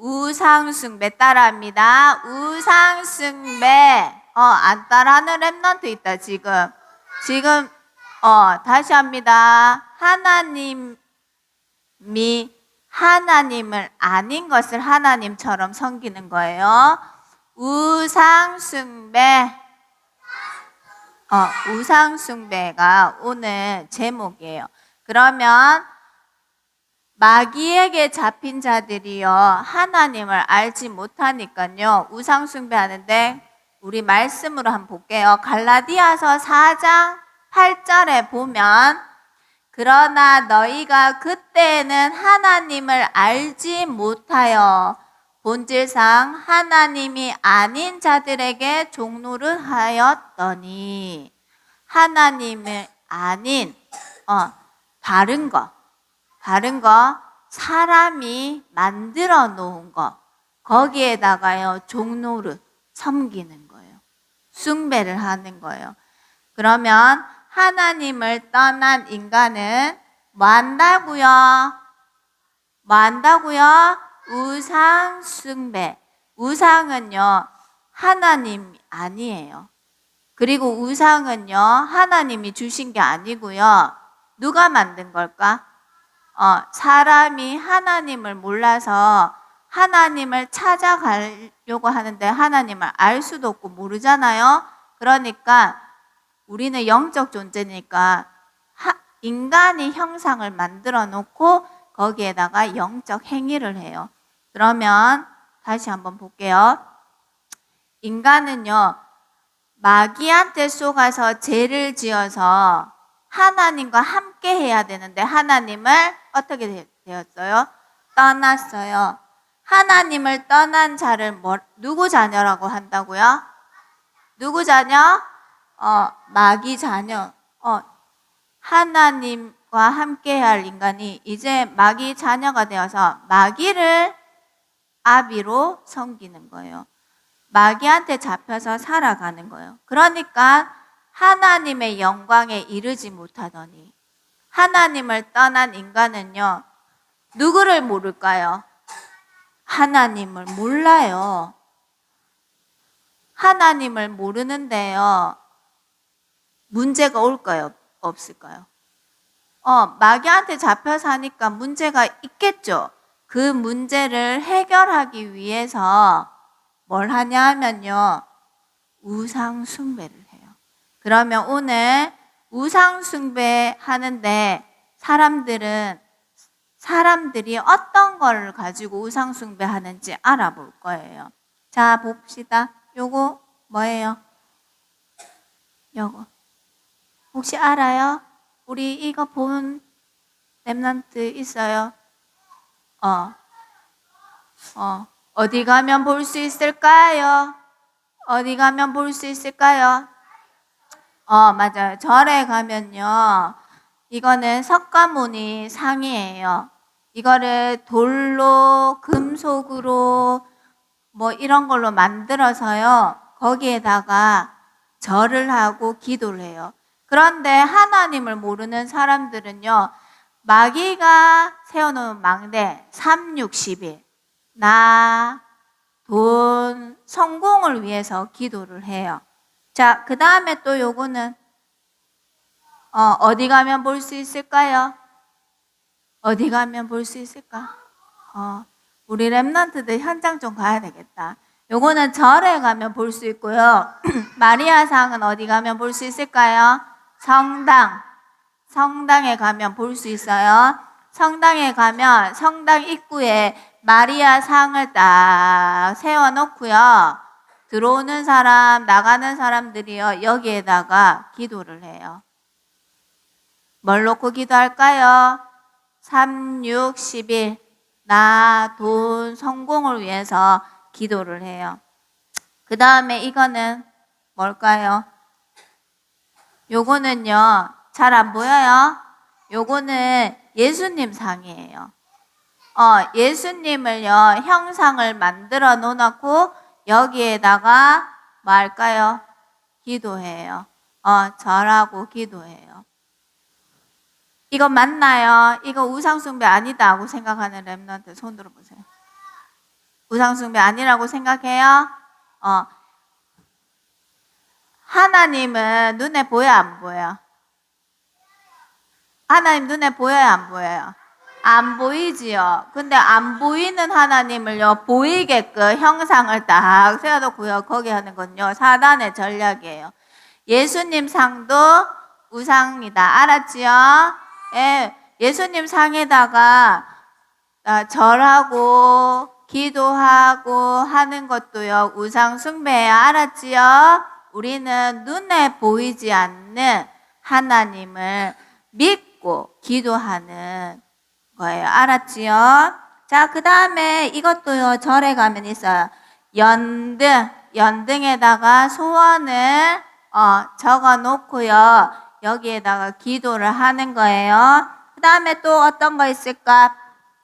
우상숭배 따라합니다. 우상숭배. 어, 안 따라하는 랩런트 있다, 지금. 지금, 어, 다시 합니다. 하나님이 하나님을 아닌 것을 하나님처럼 섬기는 거예요. 우상숭배. 어, 우상숭배가 오늘 제목이에요. 그러면 마귀에게 잡힌 자들이요 하나님을 알지 못하니까요 우상 숭배하는데 우리 말씀으로 한번 볼게요. 갈라디아서 4장 8절에 보면 그러나 너희가 그때는 하나님을 알지 못하여 본질상 하나님이 아닌 자들에게 종로를 하였더니 하나님을 아닌 어 다른 거 다른 거 사람이 만들어 놓은 거 거기에다가요 종로를 섬기는 거예요. 숭배를 하는 거예요. 그러면 하나님을 떠난 인간은 뭐 한다고요? 뭐 한다고요? 우상 숭배. 우상은요 하나님 아니에요. 그리고 우상은요 하나님이 주신 게 아니고요. 누가 만든 걸까? 어, 사람이 하나님을 몰라서 하나님을 찾아가려고 하는데 하나님을 알 수도 없고 모르잖아요. 그러니까 우리는 영적 존재니까 하, 인간이 형상을 만들어 놓고 거기에다가 영적 행위를 해요. 그러면 다시 한번 볼게요. 인간은요, 마귀한테 속아서 죄를 지어서 하나님과 함께 해야 되는데 하나님을 어떻게 되- 되었어요? 떠났어요. 하나님을 떠난 자를 뭐, 누구 자녀라고 한다고요? 누구 자녀? 어, 마귀 자녀. 어, 하나님과 함께 할 인간이 이제 마귀 자녀가 되어서 마귀를 아비로 섬기는 거예요. 마귀한테 잡혀서 살아가는 거예요. 그러니까 하나님의 영광에 이르지 못하더니 하나님을 떠난 인간은요, 누구를 모를까요? 하나님을 몰라요. 하나님을 모르는데요, 문제가 올까요? 없을까요? 어, 마귀한테 잡혀 사니까 문제가 있겠죠. 그 문제를 해결하기 위해서 뭘 하냐 하면요, 우상숭배를. 그러면 오늘 우상숭배 하는데 사람들은 사람들이 어떤 걸 가지고 우상숭배 하는지 알아볼 거예요. 자, 봅시다. 요거 뭐예요? 요거. 혹시 알아요? 우리 이거 본 랩런트 있어요? 어. 어. 어디 가면 볼 수 있을까요? 어디 가면 볼 수 있을까요? 어, 맞아요. 절에 가면요. 이거는 석가모니 상이에요. 이거를 돌로, 금속으로, 뭐 이런 걸로 만들어서요. 거기에다가 절을 하고 기도를 해요. 그런데 하나님을 모르는 사람들은요. 마귀가 세워놓은 망대 3, 6, 11. 나, 돈, 성공을 위해서 기도를 해요. 자, 그 다음에 또 요거는, 어, 어디 가면 볼 수 있을까요? 어디 가면 볼 수 있을까? 어, 우리 랩런트들 현장 좀 가야 되겠다. 요거는 절에 가면 볼 수 있고요. 마리아상은 어디 가면 볼 수 있을까요? 성당. 성당에 가면 볼 수 있어요. 성당에 가면 성당 입구에 마리아 상을 딱 세워놓고요. 들어오는 사람, 나가는 사람들이요. 여기에다가 기도를 해요. 뭘 놓고 기도할까요? 3, 6, 11. 나, 돈, 성공을 위해서 기도를 해요. 그 다음에 이거는 뭘까요? 요거는요, 잘 안 보여요? 요거는 예수님 상이에요. 어, 예수님을요, 형상을 만들어 놓고 여기에다가 뭐 할까요? 기도해요. 어, 절하고 기도해요. 이거 맞나요? 이거 우상숭배 아니다고 생각하는 랩런트 손 들어보세요. 우상숭배 아니라고 생각해요? 어. 하나님은 눈에 보여 안 보여? 하나님 눈에 보여요 안 보여요? 안 보이지요. 근데 안 보이는 하나님을요 보이게끔 형상을 딱 세워놓고요 거기 하는 건요 사단의 전략이에요. 예수님 상도 우상이다. 알았지요? 예, 예수님 상에다가 아, 절하고 기도하고 하는 것도요 우상 숭배예요. 알았지요? 우리는 눈에 보이지 않는 하나님을 믿고 기도하는 거예요. 알았지요? 자, 그 다음에 이것도요 절에 가면 있어요. 연등, 연등에다가 소원을 어, 적어 놓고요. 여기에다가 기도를 하는 거예요. 그 다음에 또 어떤 거 있을까?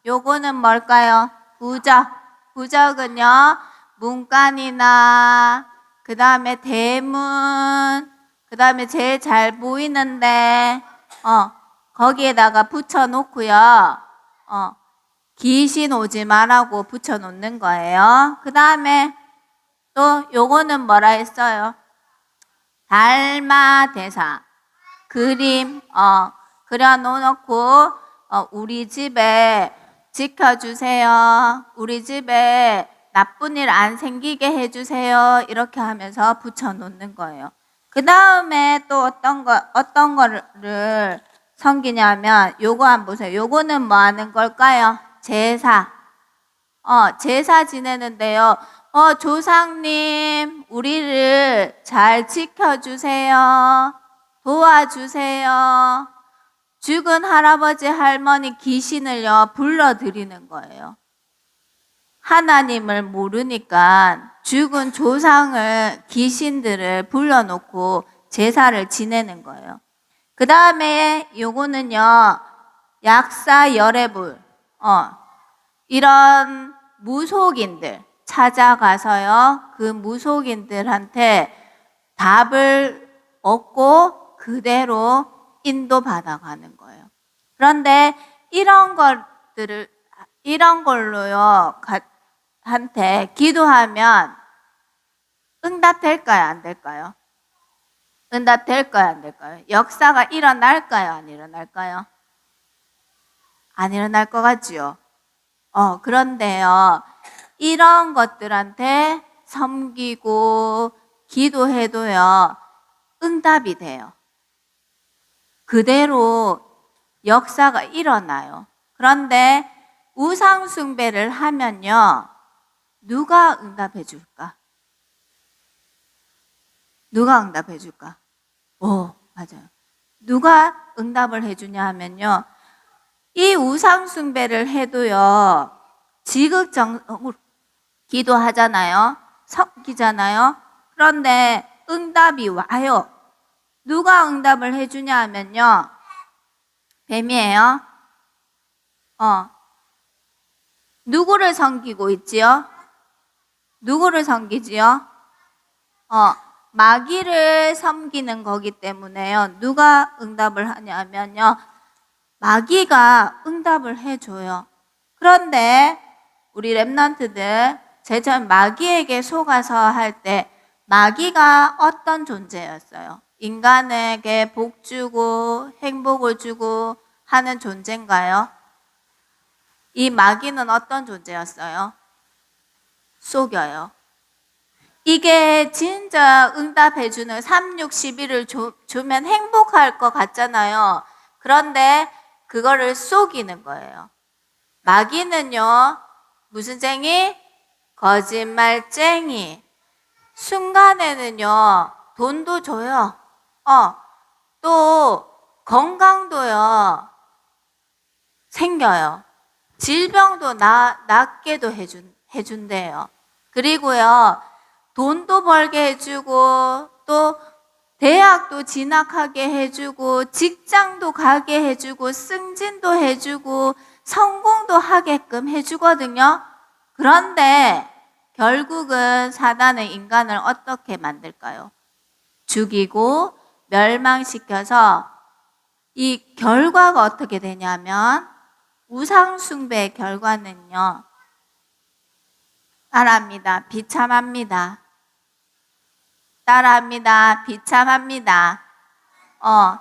요거는 뭘까요? 부적. 부적은요, 문간이나, 그 다음에 대문, 그 다음에 제일 잘 보이는데, 어, 거기에다가 붙여 놓고요, 어, 귀신 오지 말라고 붙여 놓는 거예요. 그 다음에 또 요거는 뭐라 했어요? 달마 대사. 그림, 어, 그려 놓고, 어, 우리 집에 지켜주세요. 우리 집에 나쁜 일 안 생기게 해주세요. 이렇게 하면서 붙여놓는 거예요. 그 다음에 또 어떤 거, 어떤 거를 섬기냐면, 요거 한번 보세요. 요거는 뭐 하는 걸까요? 제사. 어, 제사 지내는데요. 어, 조상님, 우리를 잘 지켜주세요. 도와주세요. 죽은 할아버지 할머니 귀신을요 불러드리는 거예요. 하나님을 모르니까 죽은 조상을 귀신들을 불러놓고 제사를 지내는 거예요. 그 다음에 요거는요 약사 열애불 어 이런 무속인들 찾아가서요 그 무속인들한테 답을 얻고 그대로 인도받아 가는 거예요. 그런데 이런 것들을 이런 걸로요 가- 한테 기도하면 응답될까요 안 될까요? 응답될까요 안 될까요? 역사가 일어날까요 안 일어날까요? 안 일어날 것 같지요. 어 그런데요 이런 것들한테 섬기고 기도해도요 응답이 돼요. 그대로 역사가 일어나요. 그런데 우상숭배를 하면요. 누가 응답해 줄까? 누가 응답해 줄까? 오, 맞아요. 누가 응답을 해주냐 하면요. 이 우상숭배를 해도요. 지극정성으로 기도하잖아요. 섬기잖아요. 그런데 응답이 와요. 누가 응답을 해주냐 하면요. 뱀이에요. 어. 누구를 섬기고 있지요? 누구를 섬기지요? 어. 마귀를 섬기는 거기 때문에요. 누가 응답을 하냐면요. 마귀가 응답을 해줘요. 그런데 우리 랩런트들 제전 마귀에게 속아서 할 때 마귀가 어떤 존재였어요? 인간에게 복 주고 행복을 주고 하는 존재인가요? 이 마귀는 어떤 존재였어요? 속여요. 이게 진짜 응답해주는 3, 6, 11을 주, 주면 행복할 것 같잖아요. 그런데 그거를 속이는 거예요. 마귀는요, 무슨 쟁이? 거짓말쟁이. 순간에는요, 돈도 줘요. 어, 또 건강도요 생겨요. 질병도 나, 낫게도 해준, 해준대요. 그리고요, 돈도 벌게 해주고, 또 대학도 진학하게 해주고, 직장도 가게 해주고, 승진도 해주고, 성공도 하게끔 해주거든요. 그런데 결국은 사단은 인간을 어떻게 만들까요? 죽이고 멸망시켜서 이 결과가 어떻게 되냐면 우상숭배의 결과는요. 따라합니다. 비참합니다. 따라합니다. 비참합니다. 어,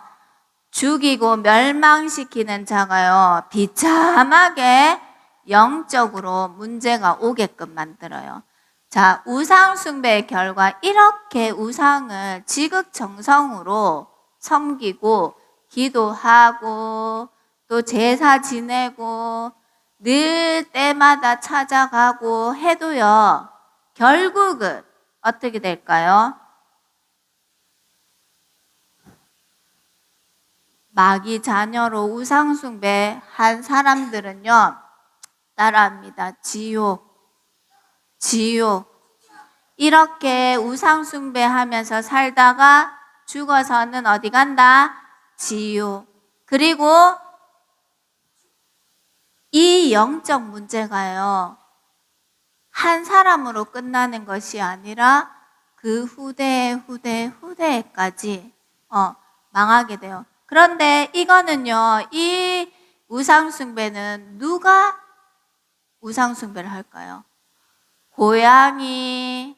죽이고 멸망시키는 자가요, 비참하게 영적으로 문제가 오게끔 만들어요. 자, 우상숭배의 결과 이렇게 우상을 지극정성으로 섬기고 기도하고 또 제사 지내고 늘 때마다 찾아가고 해도요, 결국은 어떻게 될까요? 마귀 자녀로 우상숭배 한 사람들은요, 따라합니다. 지옥. 지옥. 이렇게 우상숭배 하면서 살다가 죽어서는 어디 간다? 지옥. 그리고 이 영적 문제가요, 한 사람으로 끝나는 것이 아니라 그 후대, 후대, 후대까지 어, 망하게 돼요. 그런데 이거는요, 이 우상숭배는 누가 우상숭배를 할까요? 고양이,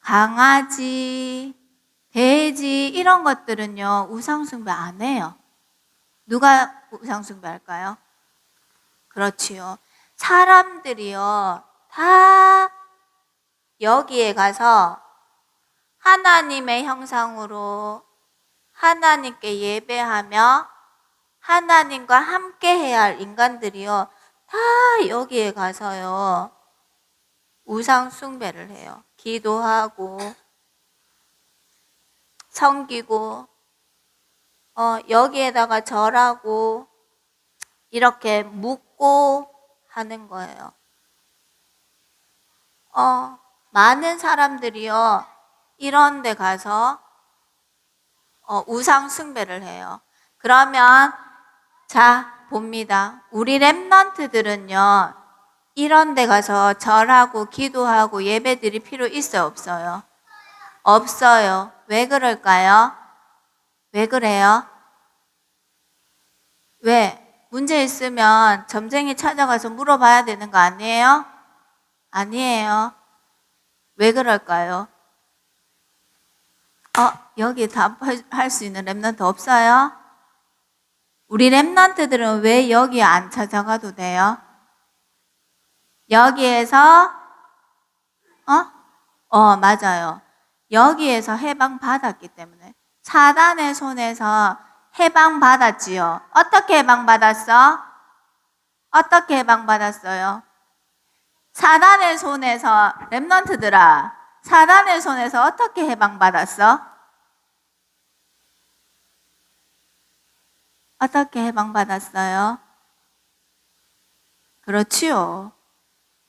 강아지, 돼지, 이런 것들은요, 우상숭배 안 해요. 누가 우상숭배 할까요? 그렇지요. 사람들이요, 다 여기에 가서 하나님의 형상으로 하나님께 예배하며 하나님과 함께 해야 할 인간들이요. 다 여기에 가서요. 우상 숭배를 해요. 기도하고 섬기고 어, 여기에다가 절하고 이렇게 묻고 하는 거예요. 어, 많은 사람들이요. 이런 데 가서 어, 우상 숭배를 해요. 그러면 자 봅니다. 우리 랩런트들은요. 이런 데 가서 절하고 기도하고 예배드릴 필요 있어요, 없어요? 없어요. 왜 그럴까요? 왜 그래요? 왜? 문제 있으면 점쟁이 찾아가서 물어봐야 되는 거 아니에요? 아니에요. 왜 그럴까요? 어, 여기 답할 수 있는 랩런트 없어요? 우리 랩런트들은 왜 여기 안 찾아가도 돼요? 여기에서, 어? 어, 맞아요. 여기에서 해방 받았기 때문에. 사단의 손에서 해방 받았지요. 어떻게 해방 받았어? 어떻게 해방 받았어요? 사단의 손에서, 랩런트들아, 사단의 손에서 어떻게 해방 받았어? 어떻게 해방받았어요? 그렇지요.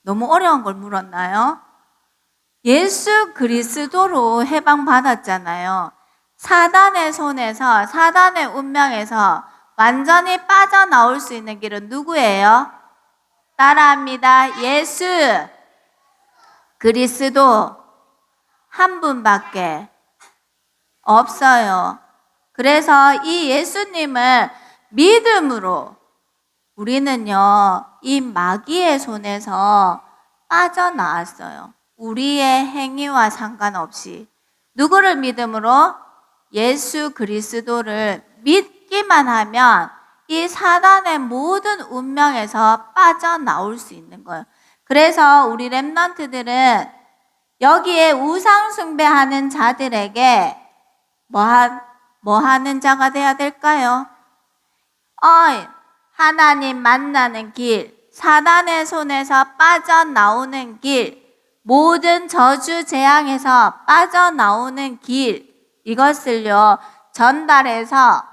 너무 어려운 걸 물었나요? 예수 그리스도로 해방받았잖아요. 사단의 손에서, 사단의 운명에서 완전히 빠져나올 수 있는 길은 누구예요? 따라합니다. 예수 그리스도 한 분밖에 없어요. 그래서 이 예수님을 믿음으로 우리는요, 이 마귀의 손에서 빠져나왔어요. 우리의 행위와 상관없이. 누구를 믿음으로? 예수 그리스도를 믿기만 하면 이 사단의 모든 운명에서 빠져나올 수 있는 거예요. 그래서 우리 랩런트들은 여기에 우상 숭배하는 자들에게 뭐, 한, 뭐 하는 자가 돼야 될까요? 어이, 하나님 만나는 길, 사단의 손에서 빠져나오는 길, 모든 저주 재앙에서 빠져나오는 길, 이것을요, 전달해서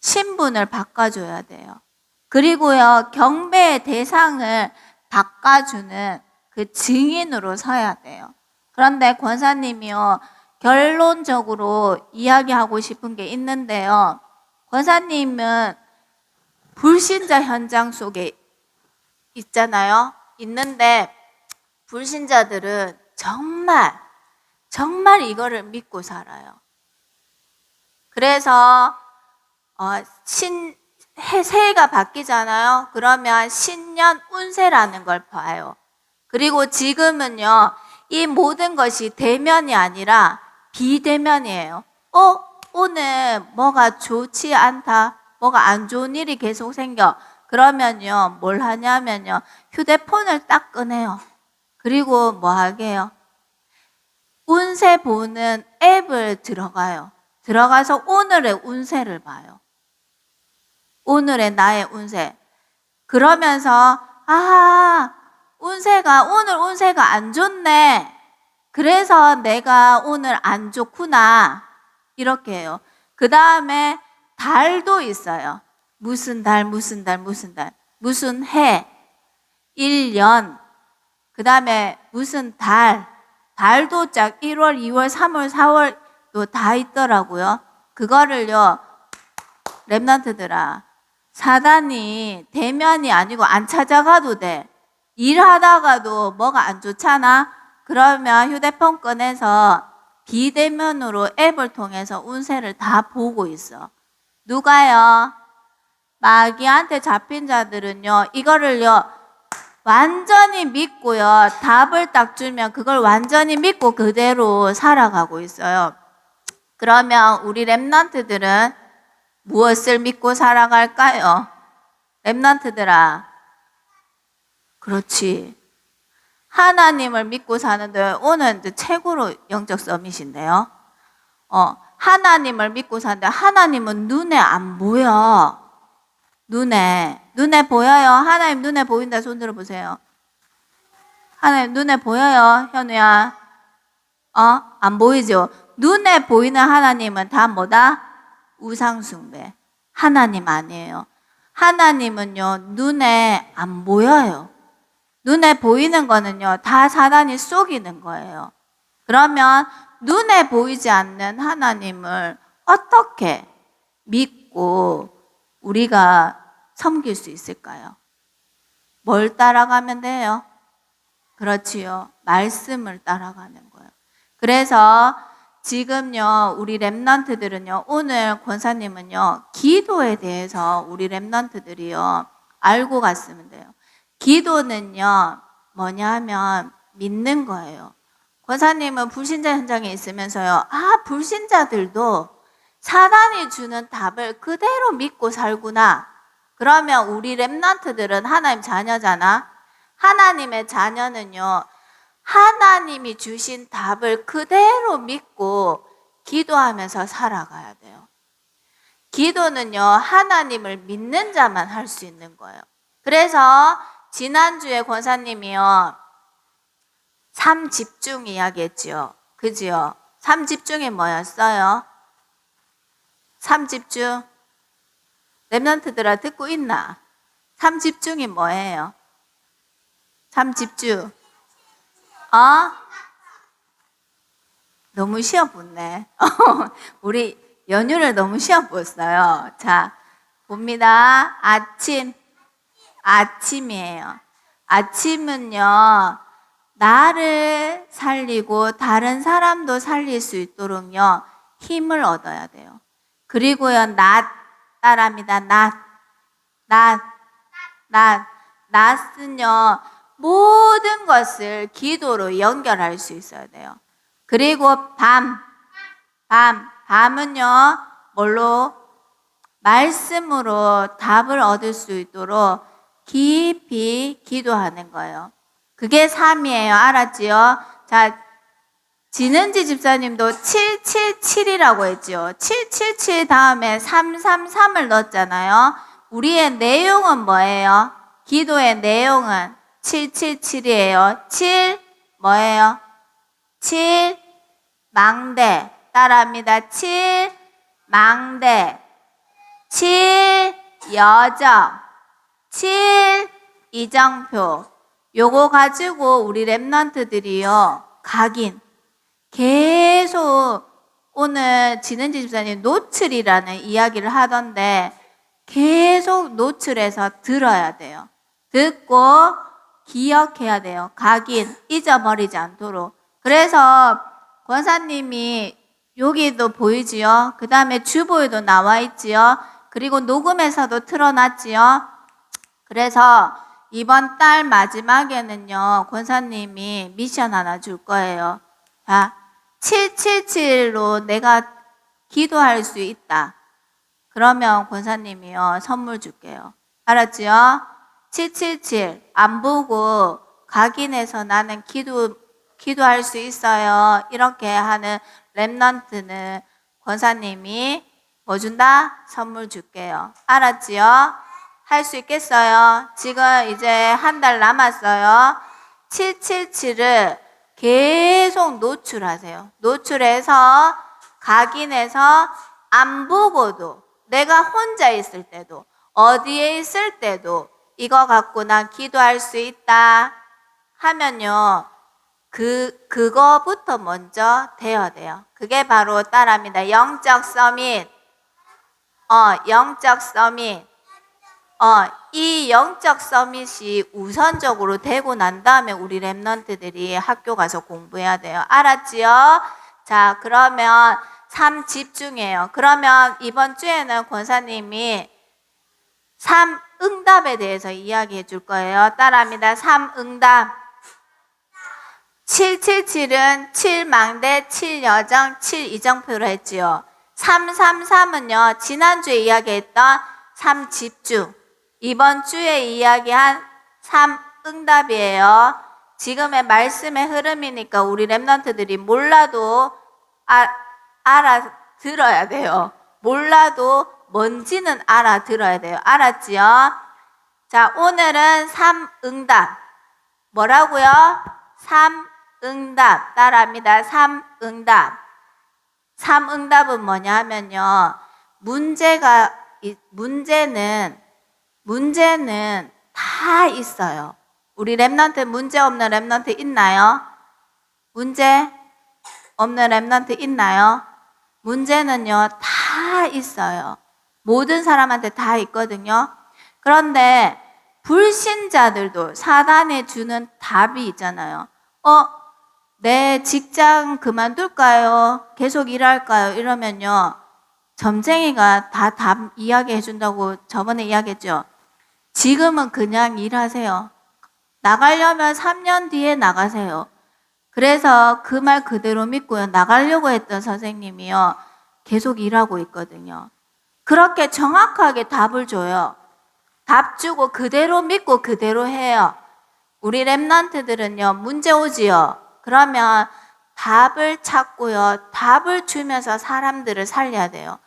신분을 바꿔줘야 돼요. 그리고요, 경배의 대상을 바꿔주는 그 증인으로 서야 돼요. 그런데 권사님이요, 결론적으로 이야기하고 싶은 게 있는데요. 권사님은 불신자 현장 속에 있잖아요. 있는데 불신자들은 정말 정말 이거를 믿고 살아요. 그래서 어, 신 해, 새해가 바뀌잖아요. 그러면 신년 운세라는 걸 봐요. 그리고 지금은요, 이 모든 것이 대면이 아니라 비대면이에요. 어, 오늘 뭐가 좋지 않다. 뭐가 안 좋은 일이 계속 생겨. 그러면요, 뭘 하냐면요, 휴대폰을 딱 꺼내요. 그리고 뭐 하게요? 운세 보는 앱을 들어가요. 들어가서 오늘의 운세를 봐요. 오늘의 나의 운세. 그러면서, 아, 운세가, 오늘 운세가 안 좋네. 그래서 내가 오늘 안 좋구나. 이렇게 해요. 그 다음에 달도 있어요. 무슨 달, 무슨 달, 무슨 달, 무슨 해, 1년, 그 다음에 무슨 달, 달도 짝 1월, 2월, 3월, 4월 또 다 있더라고요. 그거를요, 랩런트들아, 사단이 대면이 아니고 안 찾아가도 돼. 일하다가도 뭐가 안 좋잖아? 그러면 휴대폰 꺼내서 비대면으로 앱을 통해서 운세를 다 보고 있어. 누가요? 마귀한테 잡힌 자들은요, 이거를요, 완전히 믿고요, 답을 딱 주면 그걸 완전히 믿고 그대로 살아가고 있어요. 그러면 우리 랩런트들은 무엇을 믿고 살아갈까요? 랩런트들아. 그렇지. 하나님을 믿고 사는데 오늘 최고로 영적 서밋인데요. 어, 하나님을 믿고 사는데 하나님은 눈에 안 보여. 눈에 눈에 보여요. 하나님 눈에 보인다. 손 들어 보세요. 하나님 눈에 보여요. 현우야. 어? 안 보이죠? 눈에 보이는 하나님은 다 뭐다? 우상숭배. 하나님 아니에요. 하나님은요, 눈에 안 보여요. 눈에 보이는 거는요, 다 사단이 속이는 거예요. 그러면 눈에 보이지 않는 하나님을 어떻게 믿고 우리가 섬길 수 있을까요? 뭘 따라가면 돼요? 그렇지요. 말씀을 따라가는 거예요. 그래서 지금요, 우리 랩런트들은요, 오늘 권사님은요, 기도에 대해서 우리 랩런트들이요, 알고 갔으면 돼요. 기도는요, 뭐냐 하면 믿는 거예요. 권사님은 불신자 현장에 있으면서요, 아, 불신자들도 사단이 주는 답을 그대로 믿고 살구나. 그러면 우리 랩런트들은 하나님 자녀잖아. 하나님의 자녀는요, 하나님이 주신 답을 그대로 믿고 기도하면서 살아가야 돼요. 기도는요, 하나님을 믿는 자만 할 수 있는 거예요. 그래서 지난주에 권사님이요, 삼 집중 이야기했지요. 그지요? 삼 집중이 뭐였어요? 삼 집중. 랩런트들아 듣고 있나? 삼 집중이 뭐예요? 삼 집중. 어? 너무 시험 붙네. 우리 연휴를 너무 시험 봤어요. 자, 봅니다. 아침. 아침이에요. 아침은요, 나를 살리고 다른 사람도 살릴 수 있도록요, 힘을 얻어야 돼요. 그리고요, 낮, 따라합니다. 낮, 낮, 낮. 낮은요, 모든 것을 기도로 연결할 수 있어야 돼요. 그리고 밤, 밤, 밤은요, 뭘로? 말씀으로 답을 얻을 수 있도록 깊이 기도하는 거예요. 그게 3이에요. 알았지요? 자, 지는지 집사님도 777이라고 했죠. 777 다음에 333을 넣었잖아요. 우리의 내용은 뭐예요? 기도의 내용은 777이에요. 7 뭐예요? 7 망대 따라합니다. 7 망대 7 여정 7 이정표 요거 가지고 우리 랩런트들이요 각인 계속 오늘 지는지 집사님 노출이라는 이야기를 하던데 계속 노출해서 들어야 돼요. 듣고 기억해야 돼요. 각인 잊어버리지 않도록. 그래서 권사님이 여기도 보이지요. 그 다음에 주보에도 나와 있지요. 그리고 녹음에서도 틀어놨지요. 그래서 이번 달 마지막에는요, 권사님이 미션 하나 줄 거예요. 자, 777로 내가 기도할 수 있다. 그러면 권사님이요, 선물 줄게요. 알았지요? 777. 안 보고 각인해서 나는 기도, 기도할 수 있어요. 이렇게 하는 랩런트는 권사님이 뭐 준다? 선물 줄게요. 알았지요? 할 수 있겠어요? 지금 이제 한 달 남았어요. 777을 계속 노출하세요. 노출해서 각인해서 안 보고도 내가 혼자 있을 때도 어디에 있을 때도 이거 갖고 난 기도할 수 있다 하면요. 그 그거부터 먼저 되어야 돼요. 그게 바로 따라합니다. 영적 서밋. 어, 영적 서밋. 어, 이 영적 서밋이 우선적으로 되고 난 다음에 우리 랩런트들이 학교 가서 공부해야 돼요. 알았지요? 자, 그러면 삶 집중해요. 그러면 이번 주에는 권사님이 삶 응답에 대해서 이야기해 줄 거예요. 따라합니다. 삶 응답. 777은 7망대, 7여정, 7이정표로 했지요. 333은요, 지난주에 이야기했던 3집중. 이번 주에 이야기한 3 응답이에요. 지금의 말씀의 흐름이니까 우리 랩런트들이 몰라도 아, 알아들어야 돼요. 몰라도 뭔지는 알아들어야 돼요. 알았지요? 자, 오늘은 3응답. 뭐라고요? 3응답. 따라합니다. 3응답. 3응답은 뭐냐 하면요. 문제가, 이- 문제는, 문제는 다 있어요. 우리 랩런트 문제 없는 랩런트 있나요? 문제 없는 랩런트 있나요? 문제는요, 다 있어요. 모든 사람한테 다 있거든요. 그런데 불신자들도 사단에 주는 답이 있잖아요. 어, 내 직장 그만둘까요? 계속 일할까요? 이러면요. 점쟁이가 다 답 이야기해 준다고 저번에 이야기했죠. 지금은 그냥 일하세요. 나가려면 3년 뒤에 나가세요. 그래서 그 말 그대로 믿고요. 나가려고 했던 선생님이요. 계속 일하고 있거든요. 그렇게 정확하게 답을 줘요. 답 주고 그대로 믿고 그대로 해요. 우리 랩런트들은요, 문제 오지요. 그러면 답을 찾고요. 답을 주면서 사람들을 살려야 돼요.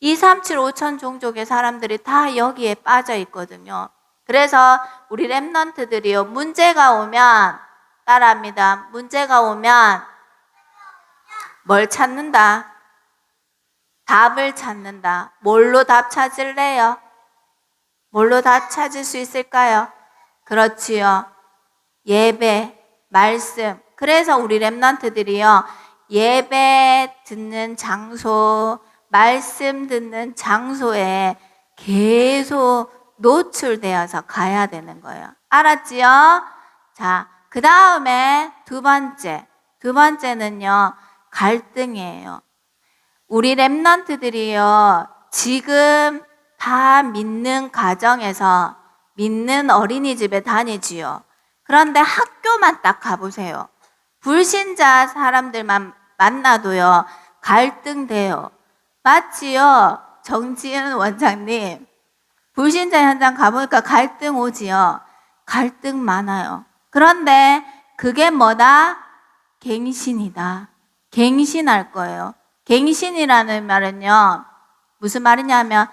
2, 3, 7, 5천 종족의 사람들이 다 여기에 빠져 있거든요. 그래서 우리 랩런트들이요, 문제가 오면, 따라합니다. 문제가 오면 뭘 찾는다? 답을 찾는다. 뭘로 답 찾을래요? 뭘로 답 찾을 수 있을까요? 그렇지요. 예배, 말씀. 그래서 우리 랩런트들이요. 예배 듣는 장소, 말씀 듣는 장소에 계속 노출되어서 가야 되는 거예요. 알았지요? 자, 그 다음에 두 번째. 두 번째는요, 갈등이에요. 우리 랩런트들이요, 지금 다 믿는 가정에서 믿는 어린이집에 다니지요. 그런데 학교만 딱 가보세요. 불신자 사람들만 만나도요, 갈등돼요. 맞지요? 정지은 원장님. 불신자 현장 가보니까 갈등 오지요. 갈등 많아요. 그런데 그게 뭐다? 갱신이다. 갱신할 거예요. 갱신이라는 말은요, 무슨 말이냐면,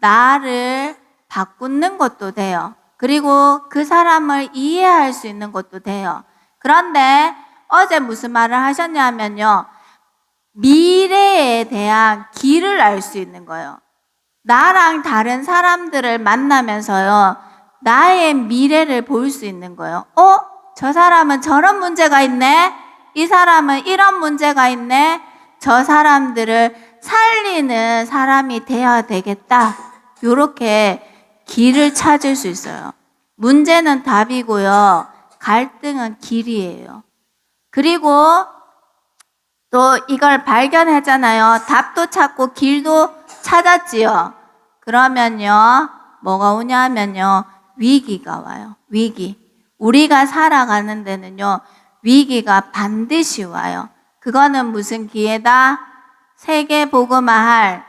나를 바꾸는 것도 돼요. 그리고 그 사람을 이해할 수 있는 것도 돼요. 그런데 어제 무슨 말을 하셨냐면요, 미래에 대한 길을 알 수 있는 거예요. 나랑 다른 사람들을 만나면서요, 나의 미래를 볼 수 있는 거예요. 어? 저 사람은 저런 문제가 있네? 이 사람은 이런 문제가 있네? 저 사람들을 살리는 사람이 되어야 되겠다. 요렇게 길을 찾을 수 있어요. 문제는 답이고요. 갈등은 길이에요. 그리고 또 이걸 발견하잖아요. 답도 찾고 길도 찾았지요. 그러면요, 뭐가 오냐면요, 위기가 와요. 위기. 우리가 살아가는 데는요, 위기가 반드시 와요. 그거는 무슨 기회다? 세계 복음화할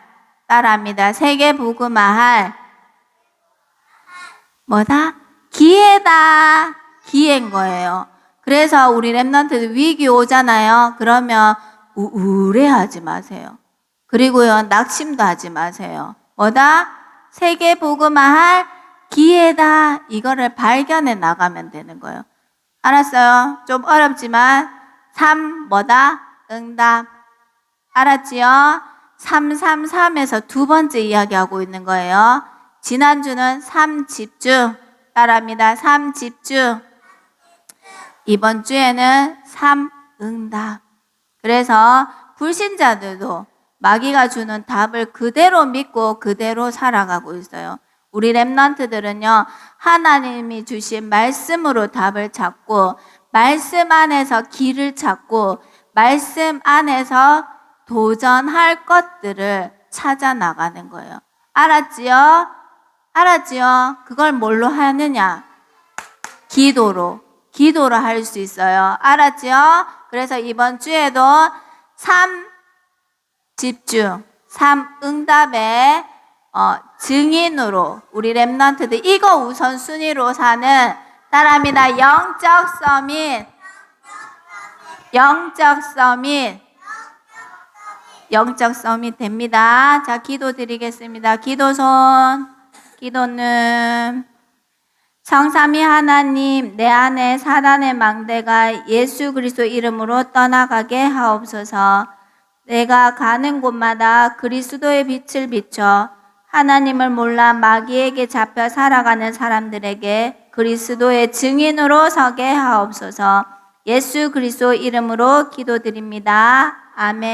따라합니다. 세계 복음화할 뭐다? 기회다. 기회인 거예요. 그래서 우리 랩런트들 위기 오잖아요. 그러면 우- 우울해하지 마세요. 그리고요, 낙심도 하지 마세요. 뭐다? 세계 복음화할 기회다. 이거를 발견해 나가면 되는 거예요. 알았어요? 좀 어렵지만 3 뭐다? 응답. 알았지요? 333에서 두 번째 이야기하고 있는 거예요. 지난주는 3 집중. 따라합니다. 3 집중. 이번 주에는 3 응답. 그래서 불신자들도 마귀가 주는 답을 그대로 믿고 그대로 살아가고 있어요. 우리 랩런트들은요, 하나님이 주신 말씀으로 답을 찾고, 말씀 안에서 길을 찾고, 말씀 안에서 도전할 것들을 찾아 나가는 거예요. 알았지요? 알았지요? 그걸 뭘로 하느냐? 기도로. 기도로 할수 있어요. 알았지요? 그래서 이번 주에도 3 집중, 3 응답의 어, 증인으로 우리 랩런트들 이거 우선순위로 사는 따라합니다. 영적 서밋, 영적 서밋, 영적 서밋 됩니다. 자, 기도 드리겠습니다. 기도 손, 기도는 성삼위 하나님, 내 안에 사단의 망대가 예수 그리스도 이름으로 떠나가게 하옵소서. 내가 가는 곳마다 그리스도의 빛을 비춰 하나님을 몰라 마귀에게 잡혀 살아가는 사람들에게 그리스도의 증인으로 서게 하옵소서. 예수 그리스도 이름으로 기도드립니다. 아멘.